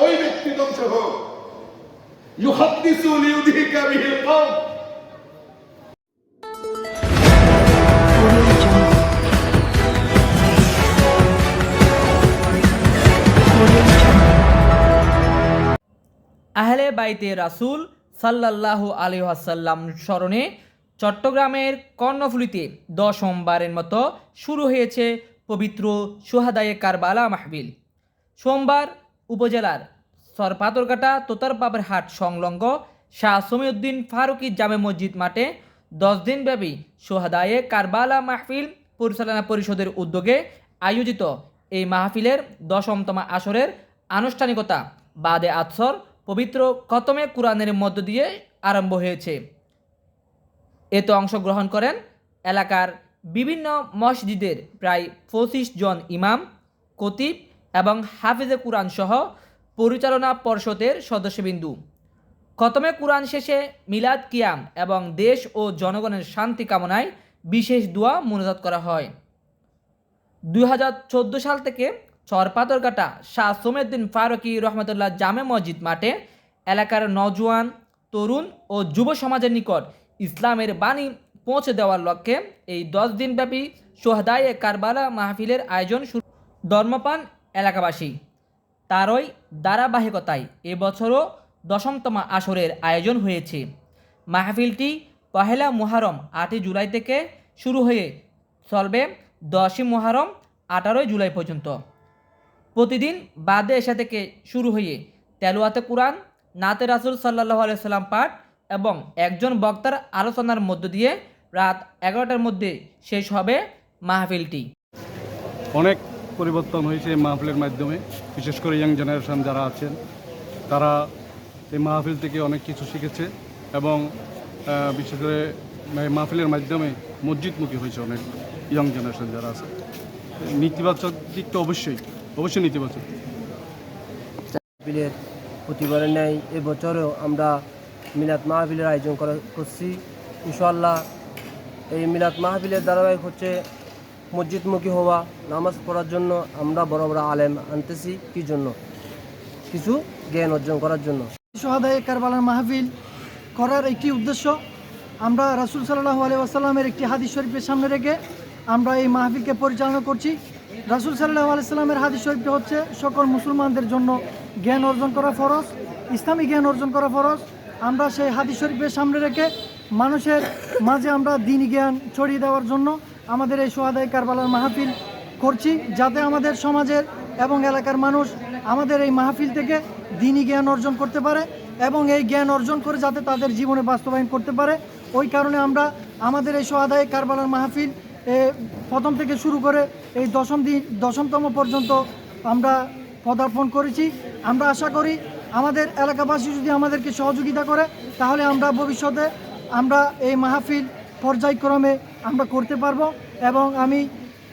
ওই ব্যক্তি ধ্বংস হোক লিউদহিকা বিহিল. আহলে বাইতে রাসূল সাল্লাল্লাহু আলাইহি ওয়াসাল্লাম স্মরণে চট্টগ্রামের কর্ণফুলিতে দশমবারের মতো শুরু হয়েছে পবিত্র সোহাদায়ে কারবালা মাহবিল সোমবার উপজেলার সরপাতরঘাটা তোতারবাবের হাট সংলগ্ন শাহ সমিউদ্দিন ফারুকি জামে মসজিদ মাঠে দশ দিনব্যাপী সোহাদায়ে কারবালা মাহফিল পরিচালনা পরিষদের উদ্যোগে আয়োজিত এই মাহফিলের দশমতম আসরের আনুষ্ঠানিকতা বাদে আতসর পবিত্র কতমে কোরআনের মধ্য দিয়ে আরম্ভ হয়েছে। এতে অংশগ্রহণ করেন এলাকার বিভিন্ন মসজিদের প্রায় পঁচিশ জন ইমাম কতিব এবং হাফিজে কোরআন সহ পরিচালনা পর্ষদের সদস্যবিন্দু। খতমে কুরআন শেষে মিলাদ কিয়াম এবং দেশ ও জনগণের শান্তি কামনায় বিশেষ দোয়া মনোজাত করা হয়। দুই হাজার চোদ্দ সাল থেকে চরপাতরঘাটা শাহ সোমেদ্দিন ফারুকি রহমতুল্লাহ জামে মসজিদ মাঠে এলাকার নজওয়ান, তরুণ ও যুব সমাজের নিকট ইসলামের বাণী পৌঁছে দেওয়ার লক্ষ্যে এই দশ দিনব্যাপী সোহদায়ে কারবালা মাহফিলের আয়োজন শুরু। ধর্মপান এলাকাবাসী। তারই ধারাবাহিকতায় এবছরও দশমতম আসরের আয়োজন হয়েছে। মাহফিলটি পহেলা মুহারম আটই জুলাই থেকে শুরু হয়ে চলবে দশই মুহারম আঠারোই জুলাই পর্যন্ত। প্রতিদিন বাদে এসা থেকে শুরু হয়ে তেলোয়াতে কোরআন, নাতে রাসুল সাল্লাহ আলাইসাল্লাম পাঠ এবং একজন বক্তার আলোচনার মধ্য দিয়ে রাত এগারোটার মধ্যে শেষ হবে মাহফিলটি। অনেক পরিবর্তন হয়েছে এই মাহফিলের মাধ্যমে, বিশেষ করে ইয়াং জেনারেশন যারা আছেন, তারা এই মাহফিল থেকে অনেক কিছু শিখেছে এবং বিশেষ করে মাহফিলের মাধ্যমে মসজিদমুখী হয়েছে অনেক ইয়াং জেনারেশন যারা আছে। নীতিবাচক দিকটা অবশ্যই অবশ্যই নেতিবাচক। মাহফিলের প্রতিবারের ন্যায় এবছরও আমরা মিলাদ মাহফিলের আয়োজন করা করছি। ইনশাল্লাহ এই মিলাদ মাহফিলের ধারাবাহিক হচ্ছে মসজিদমুখী হওয়া, নামাজ পড়ার জন্য আমরা বড় বড় আলেম আনতেছি কি জন্য? কিছু জ্ঞান অর্জন করার জন্য। সোহাদায় কারবালার মাহফিল করার একটি উদ্দেশ্য, আমরা রাসুল সাল্লাহ আলি একটি হাদিস শরীফের সামনে রেখে আমরা এই মাহফিলকে পরিচালনা করছি। রাসুল সাল্লাহ আলাইসাল্লামের হাদিস শরীফটা হচ্ছে, সকল মুসলমানদের জন্য জ্ঞান অর্জন করা ফরজ, ইসলামী জ্ঞান অর্জন করা ফরজ। আমরা সেই হাদিস শরীফের সামনে রেখে মানুষের মাঝে আমরা দিনী জ্ঞান ছড়িয়ে দেওয়ার জন্য আমাদের এই সোহাদায় কারবালার মাহফিল করছি যাতে আমাদের সমাজের এবং এলাকার মানুষ আমাদের এই মাহফিল থেকে দিনই জ্ঞান অর্জন করতে পারে এবং এই জ্ঞান অর্জন করে যাতে তাদের জীবনে বাস্তবায়ন করতে পারে। ওই কারণে আমরা আমাদের এই সোহাদায় কারবালার মাহফিল প্রথম থেকে শুরু করে এই দশম দিন, দশমতম পর্যন্ত আমরা পদার্পণ করেছি। আমরা আশা করি আমাদের এলাকাবাসী যদি আমাদেরকে সহযোগিতা করে, তাহলে আমরা ভবিষ্যতে আমরা এই মাহফিল পর্যায়ক্রমে আমরা করতে পারব এবং আমি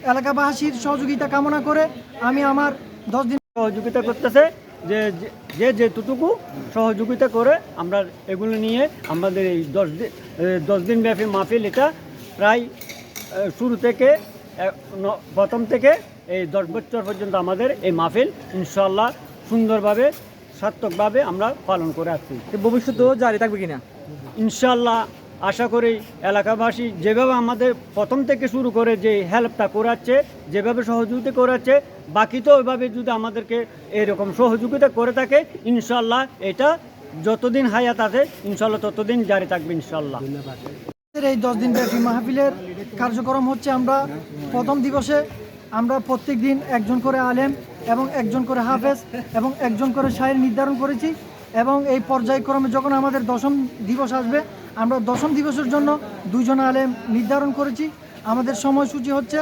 এলাকাবাসীর সহযোগিতা কামনা করে আমি আমার দশ দিন সহযোগিতা করতেছে যে যে- যে যেটুকু সহযোগিতা করে আমরা এগুলো নিয়ে আমাদের এই দশ দিন দশ দিন ব্যাপী মাহফিল এটা প্রায় শুরু থেকে প্রথম থেকে এই দশ বছর পর্যন্ত আমাদের এই মাহফিল ইনশাল্লাহ সুন্দরভাবে সার্থকভাবে আমরা পালন করে আসছি। ভবিষ্যতেও জারি থাকবে কিনা? ইনশাল্লাহ আশা করি এলাকাবাসী যেভাবে আমাদের প্রথম থেকে শুরু করে যে হেল্পটা করাচ্ছে, যেভাবে সহযোগিতা করাচ্ছে, বাকি তো ওইভাবে যদি আমাদেরকে এরকম সহযোগিতা করে থাকে, ইনশাল্লাহ এটা যতদিন হায়াত আছে, ইনশাল্লাহ ততদিন জারি থাকবে, ইনশাল্লাহ। এই দশ দিন ব্যাপী মাহফিলের কার্যক্রম হচ্ছে আমরা প্রথম দিবসে আমরা প্রত্যেক দিন একজন করে আলেম এবং একজন করে হাফেজ এবং একজন করে শায়ের নির্ধারণ করেছি এবং এই পর্যায়ক্রমে যখন আমাদের দশম দিবস আসবে আমরা দশম দিবসের জন্য দুজন আলেম নির্ধারণ করেছি। আমাদের সময়সূচি হচ্ছে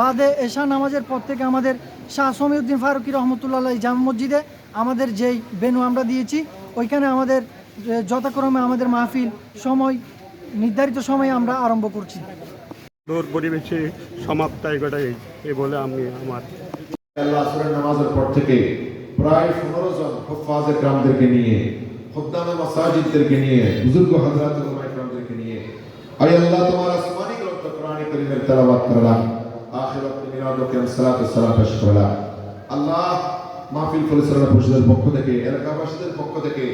বাদে এশা নামাজের পর থেকে আমাদের শাহ সমিউদ্দিন ফারুকি রহমতুল্লাহ জামা মসজিদে আমাদের যেই বেনু আমরা দিয়েছি ওইখানে আমাদের যথাক্রমে আমাদের মাহফিল সময় নির্ধারিত সময়ে আমরা আরম্ভ করছি। দূর পরিবেশে সমাপ্তায় ঘটাই এ বলে আমি আমার নামাজের পর থেকে প্রায় পনেরো জন হফাজের গ্রামদেরকে নিয়ে খুদ্দামে মাসাজিদদেরকে নিয়ে, বুজুর্গ হজরত গ্রামদেরকে নিয়ে আই আল্লাহ, তোমার আসমানি গ্রন্থ কোরআন করিমের তেলাওয়াত করলাম আখির ওয়াক্তে মিলাদ ও কিয়াম সালাত সালাম পেশ করলাম আল্লাহ মাহফিল পরিচালনা পরিষদের পক্ষ থেকে, এলাকাবাসীদের পক্ষ থেকে,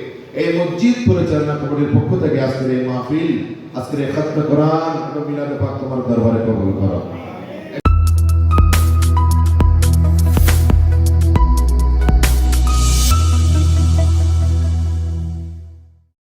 এই মসজিদ পরিচালনা কমিটির পক্ষ থেকে আজকের এই মাহফিল, আজকের এই খাতমে কোরআন এবং মিলাদে পাক তোমার দরবারে কবুল করো।